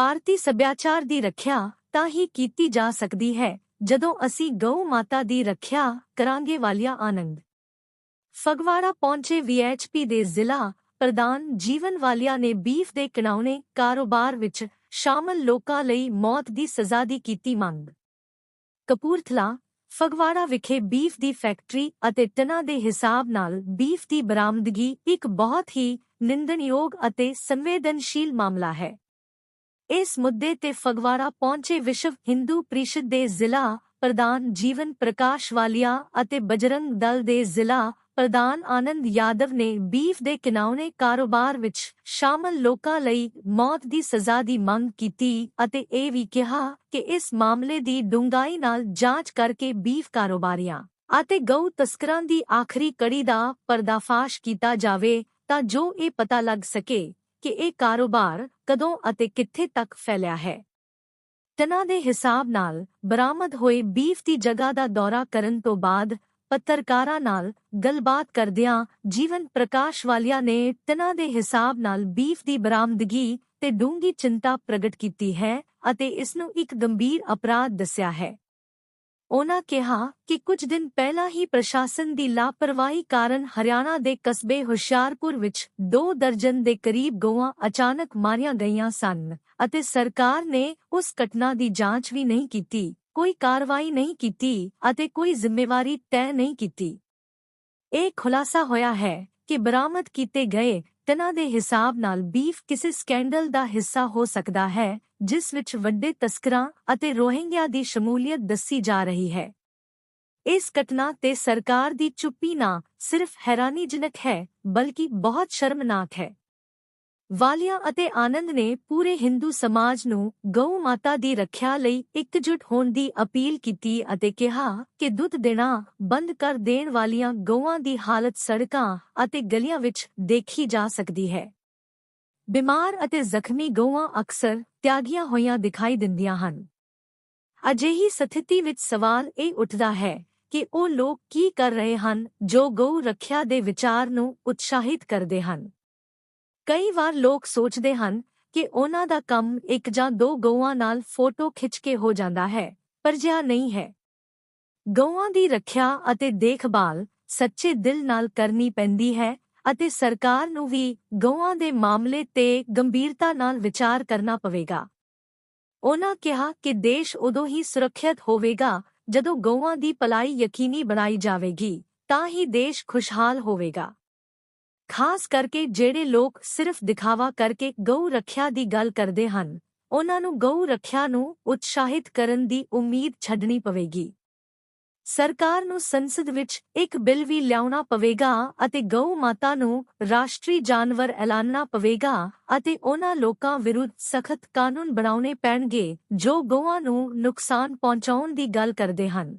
ਭਾਰਤੀ ਸੱਭਿਆਚਾਰ ਦੀ ਰੱਖਿਆ ਤਾਂ ਹੀ ਕੀਤੀ ਜਾ ਸਕਦੀ ਹੈ, ਜਦੋਂ ਅਸੀਂ ਗਊ ਮਾਤਾ ਦੀ ਰੱਖਿਆ ਕਰਾਂਗੇ ਵਾਲਿਆ ਆਨੰਦ। ਫਗਵਾੜਾ ਪਹੁੰਚੇ ਵੀਐਚਪੀ ਦੇ ਜ਼ਿਲ੍ਹਾ ਪ੍ਰਧਾਨ ਜੀਵਨ ਵਾਲਿਆ ਨੇ ਬੀਫ ਦੇ ਕਿਣਾਉਣੇ ਕਾਰੋਬਾਰ ਵਿੱਚ ਸ਼ਾਮਲ ਲੋਕਾਂ ਲਈ ਮੌਤ ਦੀ ਸਜ਼ਾ ਦੀ ਕੀਤੀ ਮੰਗ। ਕਪੂਰਥਲਾ, ਫਗਵਾੜਾ ਵਿਖੇ ਬੀਫ ਦੀ ਫੈਕਟਰੀ ਅਤੇ ਟਨਾਂ ਦੇ ਹਿਸਾਬ ਨਾਲ ਬੀਫ ਦੀ ਬਰਾਮਦਗੀ ਇੱਕ ਬਹੁਤ ਹੀ ਨਿੰਦਣਯੋਗ ਅਤੇ ਸੰਵੇਦਨਸ਼ੀਲ ਮਾਮਲਾ ਹੈ। ਇਸ ਮੁੱਦੇ ਤੇ ਫਗਵਾੜਾ ਪਹੁੰਚੇ ਵਿਸ਼ਵ ਹਿੰਦੂ ਪ੍ਰੀਸ਼ਦ ਦੇ ਜ਼ਿਲ੍ਹਾ ਪ੍ਰਧਾਨ ਜੀਵਨ ਪ੍ਰਕਾਸ਼ ਵਾਲੀਆ ਅਤੇ ਬਜਰੰਗ ਦਲ ਦੇ ਜ਼ਿਲ੍ਹਾ ਪ੍ਰਧਾਨ ਆਨੰਦ ਯਾਦਵ ਨੇ ਬੀਫ ਦੇ ਕਿਨਾਉਣੇ ਕਾਰੋਬਾਰ ਵਿੱਚ ਸ਼ਾਮਲ ਲੋਕਾਂ ਲਈ ਮੌਤ ਦੀ ਸਜ਼ਾ ਦੀ ਮੰਗ ਕੀਤੀ ਅਤੇ ਇਹ ਵੀ ਕਿਹਾ ਕਿ ਇਸ ਮਾਮਲੇ ਦੀ ਡੂੰਘਾਈ ਨਾਲ ਜਾਂਚ ਕਰਕੇ ਬੀਫ ਕਾਰੋਬਾਰੀਆਂ ਅਤੇ ਗਊ ਤਸਕਰਾਂ ਦੀ ਆਖਰੀ ਕੜੀ ਦਾ ਪਰਦਾਫਾਸ਼ ਕੀਤਾ ਜਾਵੇ ਤਾਂ ਜੋ ਇਹ ਪਤਾ ਲੱਗ ਸਕੇ। ਕਿ ਇਹ ਕਾਰੋਬਾਰ ਕਦੋਂ ਅਤੇ ਕਿੱਥੇ ਤੱਕ ਫੈਲਿਆ ਹੈ। ਟਨਾਂ ਦੇ ਹਿਸਾਬ ਨਾਲ ਬਰਾਮਦ ਹੋਏ ਬੀਫ ਦੀ ਜਗ੍ਹਾ ਦਾ ਦੌਰਾ ਕਰਨ ਤੋਂ ਬਾਅਦ ਪੱਤਰਕਾਰਾਂ ਨਾਲ ਗੱਲਬਾਤ ਕਰਦਿਆਂ ਜੀਵਨ ਪ੍ਰਕਾਸ਼ ਵਾਲਿਆ ਨੇ ਟਨਾਂ ਦੇ ਹਿਸਾਬ ਨਾਲ ਬੀਫ ਦੀ ਬਰਾਮਦਗੀ ਤੇ ਡੂੰਗੀ ਚਿੰਤਾ ਪ੍ਰਗਟ ਕੀਤੀ ਹੈ ਅਤੇ ਇਸ ਨੂੰ ਇੱਕ ਗੰਭੀਰ ਅਪਰਾਧ ਦੱਸਿਆ ਹੈ। ਉਨ੍ਹਾਂ ਕਿਹਾ ਕਿ ਕੁਝ ਦਿਨ ਪਹਿਲਾਂ ਹੀ ਪ੍ਰਸ਼ਾਸਨ ਦੀ ਲਾਪਰਵਾਹੀ ਕਾਰਨ ਹਰਿਆਣਾ ਦੇ ਕਸਬੇ ਹੁਸ਼ਿਆਰਪੁਰ ਵਿੱਚ ਦੋ ਦਰਜਨ ਦੇ ਕਰੀਬ ਗਊਆਂ ਅਚਾਨਕ ਮਾਰੀਆਂ ਗਈਆਂ ਸਨ ਅਤੇ ਸਰਕਾਰ ਨੇ ਉਸ ਘਟਨਾ ਦੀ ਜਾਂਚ ਵੀ ਨਹੀਂ ਕੀਤੀ, ਕੋਈ ਕਾਰਵਾਈ ਨਹੀਂ ਕੀਤੀ ਅਤੇ ਕੋਈ ਜ਼ਿੰਮੇਵਾਰੀ ਤੈਅ ਨਹੀਂ ਕੀਤੀ। ਇਹ ਖੁਲਾਸਾ ਹੋਇਆ ਹੈ ਕਿ ਬਰਾਮਦ ਕੀਤੇ ਗਏ ਟਨਾਂ ਦੇ ਹਿਸਾਬ ਨਾਲ ਬੀਫ ਕਿਸੇ ਸਕੈਂਡਲ ਦਾ ਹਿੱਸਾ ਹੋ ਸਕਦਾ ਹੈ, ਜਿਸ ਵਿੱਚ ਵੱਡੇ ਤਸਕਰਾਂ ਅਤੇ ਰੋਹਿੰਗਿਆ ਦੀ ਸ਼ਮੂਲੀਅਤ ਦੱਸੀ ਜਾ ਰਹੀ ਹੈ। ਇਸ ਘਟਨਾ ਤੇ ਸਰਕਾਰ ਦੀ ਚੁੱਪੀ ਨਾ ਸਿਰਫ ਹੈਰਾਨੀਜਨਕ ਹੈ, ਬਲਕਿ ਬਹੁਤ ਸ਼ਰਮਨਾਕ ਹੈ। ਵਾਲੀਆ ਅਤੇ ਆਨੰਦ ਨੇ ਪੂਰੇ ਹਿੰਦੂ ਸਮਾਜ ਨੂੰ ਗਊ ਮਾਤਾ ਦੀ ਰੱਖਿਆ ਲਈ ਇਕਜੁੱਟ ਹੋਣ ਦੀ ਅਪੀਲ ਕੀਤੀ ਅਤੇ ਕਿਹਾ ਕਿ ਦੁੱਧ ਦੇਣਾ ਬੰਦ ਕਰ ਦੇਣ ਵਾਲੀਆਂ ਗਊਆਂ ਦੀ ਹਾਲਤ ਸੜਕਾਂ ਅਤੇ ਗਲੀਆਂ ਵਿੱਚ ਦੇਖੀ ਜਾ ਸਕਦੀ ਹੈ। ਬਿਮਾਰ ਅਤੇ ਜ਼ਖਮੀ ਗਊਆਂ ਅਕਸਰ ਤਿਆਗੀਆਂ ਹੋਈਆਂ ਦਿਖਾਈ ਦਿੰਦੀਆਂ ਹਨ। ਅਜਿਹੀ ਸਥਿਤੀ ਵਿੱਚ ਸਵਾਲ ਇਹ ਉੱਠਦਾ ਹੈ ਕਿ ਉਹ ਲੋਕ ਕੀ ਕਰ ਰਹੇ ਹਨ ਜੋ ਗਊ ਰੱਖਿਆ ਦੇ ਵਿਚਾਰ ਨੂੰ ਉਤਸ਼ਾਹਿਤ ਕਰਦੇ ਹਨ। ਕਈ ਵਾਰ ਲੋਕ ਸੋਚਦੇ ਹਨ ਕਿ ਉਹਨਾਂ ਦਾ ਕੰਮ ਇੱਕ ਜਾਂ ਦੋ ਗਊਆਂ ਨਾਲ ਫੋਟੋ ਖਿੱਚ ਕੇ ਹੋ ਜਾਂਦਾ ਹੈ, ਪਰ ਜਿਹਾ ਨਹੀਂ ਹੈ। ਗਊਆਂ ਦੀ ਰੱਖਿਆ ਅਤੇ ਦੇਖਭਾਲ ਸੱਚੇ ਦਿਲ ਨਾਲ ਕਰਨੀ ਪੈਂਦੀ ਹੈ ਅਤੇ ਸਰਕਾਰ ਨੂੰ ਵੀ ਗਊਆਂ ਦੇ ਮਾਮਲੇ ਤੇ ਗੰਭੀਰਤਾ ਨਾਲ ਵਿਚਾਰ ਕਰਨਾ ਪਵੇਗਾ। ਉਹਨਾਂ ਕਿਹਾ ਕਿ ਦੇਸ਼ ਉਦੋਂ ਹੀ ਸੁਰੱਖਿਅਤ ਹੋਵੇਗਾ ਜਦੋਂ ਗਊਆਂ ਦੀ ਪਲਾਈ ਯਕੀਨੀ ਬਣਾਈ ਜਾਵੇਗੀ, ਤਾਂ ਹੀ ਦੇਸ਼ ਖੁਸ਼ਹਾਲ ਹੋਵੇਗਾ। ਖਾਸ ਕਰਕੇ ਜਿਹੜੇ ਲੋਕ ਸਿਰਫ ਦਿਖਾਵਾ ਕਰਕੇ ਗਊ ਰੱਖਿਆ ਦੀ ਗੱਲ ਕਰਦੇ ਹਨ, ਉਹਨਾਂ ਨੂੰ ਗਊ ਰੱਖਿਆ ਨੂੰ ਉਤਸ਼ਾਹਿਤ ਕਰਨ ਦੀ ਉਮੀਦ ਛੱਡਣੀ ਪਵੇਗੀ। ਸਰਕਾਰ ਨੂੰ ਸੰਸਦ ਵਿੱਚ ਇੱਕ ਬਿੱਲ ਵੀ ਲਿਆਉਣਾ ਪਵੇਗਾ ਅਤੇ ਗਊ ਮਾਤਾ ਨੂੰ ਰਾਸ਼ਟਰੀ ਜਾਨਵਰ ਐਲਾਨਣਾ ਪਵੇਗਾ ਅਤੇ ਉਹਨਾਂ ਲੋਕਾਂ ਵਿਰੁੱਧ ਸਖਤ ਕਾਨੂੰਨ ਬਣਾਉਣੇ ਪੈਣਗੇ ਜੋ ਗਊਆਂ ਨੂੰ ਨੁਕਸਾਨ ਪਹੁੰਚਾਉਣ ਦੀ ਗੱਲ ਕਰਦੇ ਹਨ।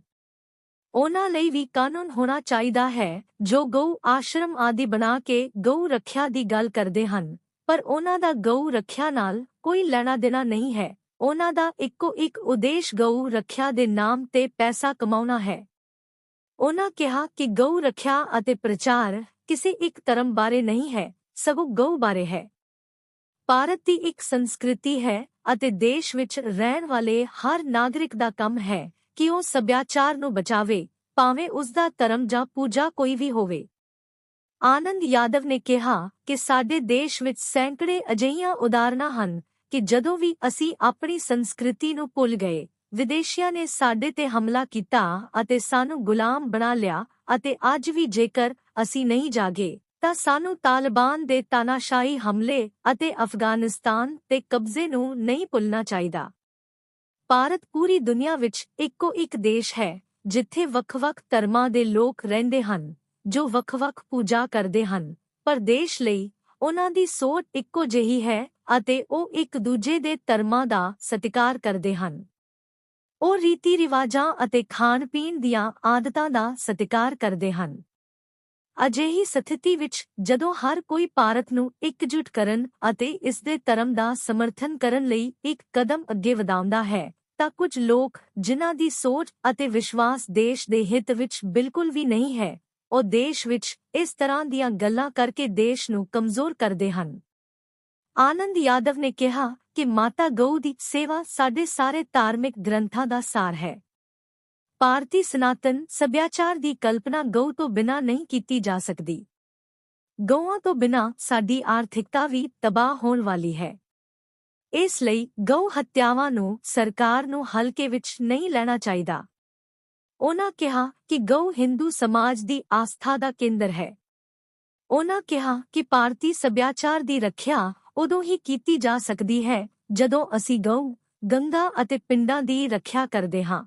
ਉਹਨਾਂ ਲਈ ਵੀ ਕਾਨੂੰਨ ਹੋਣਾ ਚਾਹੀਦਾ ਹੈ, ਜੋ ਗਊ ਆਸ਼ਰਮ ਆਦਿ ਬਣਾ ਕੇ ਗਊ ਰੱਖਿਆ ਦੀ ਗੱਲ ਕਰਦੇ ਹਨ। ਪਰ ਉਹਨਾਂ ਦਾ ਗਊ ਰੱਖਿਆ ਨਾਲ ਕੋਈ ਲੈਣਾ ਦੇਣਾ ਨਹੀਂ ਹੈ। ਉਹਨਾਂ ਦਾ ਇੱਕੋ ਇੱਕ ਉਦੇਸ਼ ਗਊ ਰੱਖਿਆ ਦੇ ਨਾਮ ਤੇ ਪੈਸਾ ਕਮਾਉਣਾ ਹੈ। ਉਹਨਾਂ ਕਿਹਾ ਕਿ ਗਊ ਰੱਖਿਆ ਅਤੇ ਪ੍ਰਚਾਰ ਕਿਸੇ ਇੱਕ ਧਰਮ ਬਾਰੇ ਨਹੀਂ ਹੈ, ਸਗੋਂ ਗਊ ਬਾਰੇ ਹੈ। ਭਾਰਤ ਦੀ ਇੱਕ ਸੰਸਕ੍ਰਿਤੀ ਹੈ ਅਤੇ ਦੇਸ਼ ਵਿੱਚ ਰਹਿਣ ਵਾਲੇ ਹਰ ਨਾਗਰਿਕ ਦਾ ਕੰਮ ਹੈ। ਕਿ ਉਹ ਸੱਭਿਆਚਾਰ ਨੂੰ ਬਚਾਵੇ, ਭਾਵੇਂ ਉਸ ਦਾ ਧਰਮ ਜਾਂ ਪੂਜਾ ਕੋਈ ਵੀ ਹੋਵੇ। ਆਨੰਦ ਯਾਦਵ ਨੇ ਕਿਹਾ ਕਿ ਸਾਡੇ ਦੇਸ਼ ਵਿੱਚ ਸੈਂਕੜੇ ਅਜਿਹੀਆਂ ਉਦਾਹਰਨਾਂ ਹਨ ਕਿ ਜਦੋਂ ਵੀ ਅਸੀਂ ਆਪਣੀ ਸੰਸਕ੍ਰਿਤੀ ਨੂੰ ਭੁੱਲ ਗਏ, ਵਿਦੇਸ਼ੀਆਂ ਨੇ ਸਾਡੇ ਤੇ ਹਮਲਾ ਕੀਤਾ ਅਤੇ ਸਾਨੂੰ ਗੁਲਾਮ ਬਣਾ ਲਿਆ ਅਤੇ ਅੱਜ ਵੀ ਜੇਕਰ ਅਸੀਂ ਨਹੀਂ ਜਾਗੇ, ਤਾਂ ਸਾਨੂੰ ਤਾਲਿਬਾਨ ਦੇ ਤਾਨਾਸ਼ਾਹੀ ਹਮਲੇ ਅਤੇ ਅਫਗਾਨਿਸਤਾਨ ਤੇ ਕਬਜ਼ੇ ਨੂੰ ਨਹੀਂ ਭੁੱਲਣਾ ਚਾਹੀਦਾ। ਭਾਰਤ ਪੂਰੀ ਦੁਨੀਆ ਵਿੱਚ ਇੱਕੋ ਇੱਕ ਦੇਸ਼ ਹੈ, ਜਿੱਥੇ ਵੱਖ-ਵੱਖ ਧਰਮਾਂ ਦੇ ਲੋਕ ਰਹਿੰਦੇ ਹਨ, ਜੋ ਵੱਖ-ਵੱਖ ਪੂਜਾ ਕਰਦੇ ਹਨ, ਪਰ ਦੇਸ਼ ਲਈ ਉਹਨਾਂ ਦੀ ਸੋਚ ਇੱਕੋ ਜਿਹੀ ਹੈ ਅਤੇ ਉਹ ਇੱਕ ਦੂਜੇ ਦੇ ਧਰਮਾਂ ਦਾ ਸਤਿਕਾਰ ਕਰਦੇ ਹਨ। ਉਹ ਰੀਤੀ ਰਿਵਾਜਾਂ ਅਤੇ ਖਾਣ-ਪੀਣ ਦੀਆਂ ਆਦਤਾਂ ਦਾ ਸਤਿਕਾਰ ਕਰਦੇ ਹਨ। ਅਜਿਹੀ ਸਥਿਤੀ ਵਿੱਚ ਜਦੋਂ ਹਰ ਕੋਈ ਭਾਰਤ ਨੂੰ ਇਕਜੁੱਟ ਕਰਨ ਅਤੇ ਇਸ ਦੇ ਧਰਮ ਦਾ ਸਮਰਥਨ ਕਰਨ ਲਈ ਇੱਕ ਕਦਮ ਅੱਗੇ ਵਧਾਉਂਦਾ ਹੈ ਤਾਂ ਕੁਝ ਲੋਕ ਜਿਨ੍ਹਾਂ ਦੀ ਸੋਚ ਅਤੇ ਵਿਸ਼ਵਾਸ ਦੇਸ਼ ਦੇ ਹਿੱਤ ਵਿੱਚ ਬਿਲਕੁਲ ਵੀ ਨਹੀਂ ਹੈ, ਉਹ ਦੇਸ਼ ਵਿੱਚ ਇਸ ਤਰ੍ਹਾਂ ਦੀਆਂ ਗੱਲਾਂ ਕਰਕੇ ਦੇਸ਼ ਨੂੰ ਕਮਜ਼ੋਰ ਕਰਦੇ ਹਨ। ਆਨੰਦ ਯਾਦਵ ਨੇ ਕਿਹਾ ਕਿ ਮਾਤਾ ਗਊ ਦੀ ਸੇਵਾ ਸਾਡੇ ਸਾਰੇ ਧਾਰਮਿਕ ਗ੍ਰੰਥਾਂ ਦਾ ਸਾਰ ਹੈ। ਭਾਰਤੀ ਸਨਾਤਨ ਸੱਭਿਆਚਾਰ ਦੀ ਕਲਪਨਾ ਗਊ ਤੋਂ ਬਿਨਾਂ ਨਹੀਂ ਕੀਤੀ ਜਾ ਸਕਦੀ। ਗਊਆਂ ਤੋਂ ਬਿਨਾਂ ਸਾਡੀ ਆਰਥਿਕਤਾ ਵੀ ਤਬਾਹ ਹੋਣ ਵਾਲੀ ਹੈ। ਇਸ ਲਈ ਗਊ ਹੱਤਿਆਵਾਂ ਨੂੰ ਸਰਕਾਰ ਨੂੰ ਹਲਕੇ ਵਿੱਚ ਨਹੀਂ ਲੈਣਾ ਚਾਹੀਦਾ। ਉਹਨਾਂ ਕਿਹਾ ਕਿ ਗਊ ਹਿੰਦੂ ਸਮਾਜ ਦੀ ਆਸਥਾ ਦਾ ਕੇਂਦਰ ਹੈ। ਉਹਨਾਂ ਕਿਹਾ ਕਿ ਭਾਰਤੀ ਸੱਭਿਆਚਾਰ ਦੀ ਰੱਖਿਆ ਉਦੋਂ ਹੀ ਕੀਤੀ ਜਾ ਸਕਦੀ ਹੈ ਜਦੋਂ ਅਸੀਂ ਗਊ, ਗੰਗਾ ਅਤੇ ਪਿੰਡਾਂ ਦੀ ਰੱਖਿਆ ਕਰਦੇ ਹਾਂ।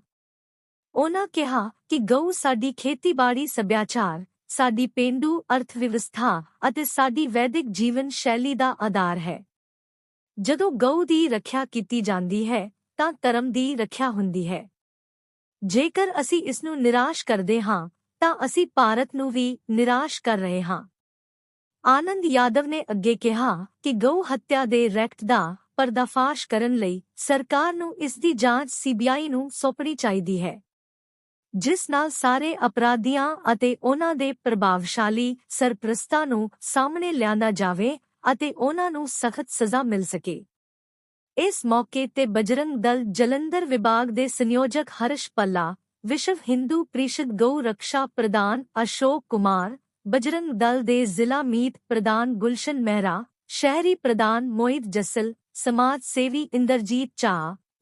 ਉਹਨਾਂ ਕਿਹਾ ਕਿ ਗਊ ਸਾਡੀ ਖੇਤੀਬਾੜੀ ਸੱਭਿਆਚਾਰ, ਸਾਡੀ ਪੇਂਡੂ ਅਰਥ ਵਿਵਸਥਾ ਅਤੇ ਸਾਡੀ ਵੈਦਿਕ ਜੀਵਨ ਸ਼ੈਲੀ ਦਾ ਆਧਾਰ ਹੈ। ਜਦੋਂ ਗਊ ਦੀ ਰੱਖਿਆ ਕੀਤੀ ਜਾਂਦੀ ਹੈ, ਤਾਂ ਧਰਮ ਦੀ ਰੱਖਿਆ ਹੁੰਦੀ ਹੈ। ਜੇਕਰ ਅਸੀਂ ਇਸ ਨੂੰ ਨਿਰਾਸ਼ ਕਰਦੇ ਹਾਂ, ਤਾਂ ਅਸੀਂ ਭਾਰਤ ਨੂੰ ਵੀ ਨਿਰਾਸ਼ ਕਰ ਰਹੇ ਹਾਂ। ਆਨੰਦ ਯਾਦਵ ਨੇ ਅੱਗੇ ਕਿਹਾ ਕਿ ਗਊ ਹੱਤਿਆ ਦੇ ਰੈਕਟ ਦਾ ਪਰਦਾਫਾਸ਼ ਕਰਨ ਲਈ ਸਰਕਾਰ ਨੂੰ ਇਸ ਦੀ ਜਾਂਚ ਸੀਬੀਆਈ ਨੂੰ ਸੌਂਪਣੀ ਚਾਹੀਦੀ ਹੈ। ਜਿਸ ਨਾਲ ਸਾਰੇ ਅਪਰਾਧੀਆਂ ਅਤੇ ਉਹਨਾਂ ਦੇ ਪ੍ਰਭਾਵਸ਼ਾਲੀ ਸਰਪ੍ਰਸਤਾਂ ਨੂੰ ਸਾਹਮਣੇ ਲਿਆਂਦਾ ਜਾਵੇ ਅਤੇ ਉਹਨਾਂ ਨੂੰ ਸਖਤ ਸਜ਼ਾ ਮਿਲ ਸਕੇ। ਇਸ ਮੌਕੇ ਤੇ ਬਜਰੰਗ ਦਲ ਜਲੰਧਰ ਵਿਭਾਗ ਦੇ ਸੰਯੋਜਕ ਹਰਸ਼ ਪੱਲਾ, ਵਿਸ਼ਵ ਹਿੰਦੂ ਪ੍ਰੀਸ਼ਦ ਗਊ ਰੱਖਿਆ ਪ੍ਰਧਾਨ ਅਸ਼ੋਕ ਕੁਮਾਰ, ਬਜਰੰਗ ਦਲ ਦੇ ਜ਼ਿਲ੍ਹਾ ਮੀਤ ਪ੍ਰਧਾਨ ਗੁਲਸ਼ਨ ਮਹਿਰਾ, ਸ਼ਹਿਰੀ ਪ੍ਰਧਾਨ ਮੋਹਿਤ ਜਸਲ, ਸਮਾਜ ਸੇਵੀ ਇੰਦਰਜੀਤ ਚਾ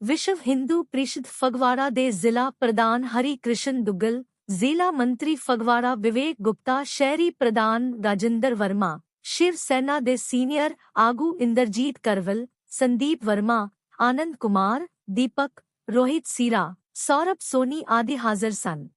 ਵਿਸ਼ਵ ਹਿੰਦੂ ਪ੍ਰੀਸ਼ਦ ਫਗਵਾੜਾ ਦੇ ਜ਼ਿਲ੍ਹਾ ਪ੍ਰਧਾਨ ਹਰੀ ਕ੍ਰਿਸ਼ਨ ਦੁੱਗਲ, ਜ਼ਿਲ੍ਹਾ ਮੰਤਰੀ ਫਗਵਾੜਾ ਵਿਵੇਕ ਗੁਪਤਾ, ਸ਼ਹਿਰੀ ਪ੍ਰਧਾਨ ਰਾਜਿੰਦਰ ਵਰਮਾ ਸ਼ਿਵ ਸੈਨਾ ਦੇ ਸੀਨੀਅਰ ਆਗੂ ਇੰਦਰਜੀਤ ਕਰਵਲ, ਸੰਦੀਪ ਵਰਮਾ, ਆਨੰਦ ਕੁਮਾਰ, ਦੀਪਕ, ਰੋਹਿਤ ਸੀਰਾ, ਸੌਰਭ ਸੋਨੀ ਆਦਿ ਹਾਜ਼ਰ ਸਨ।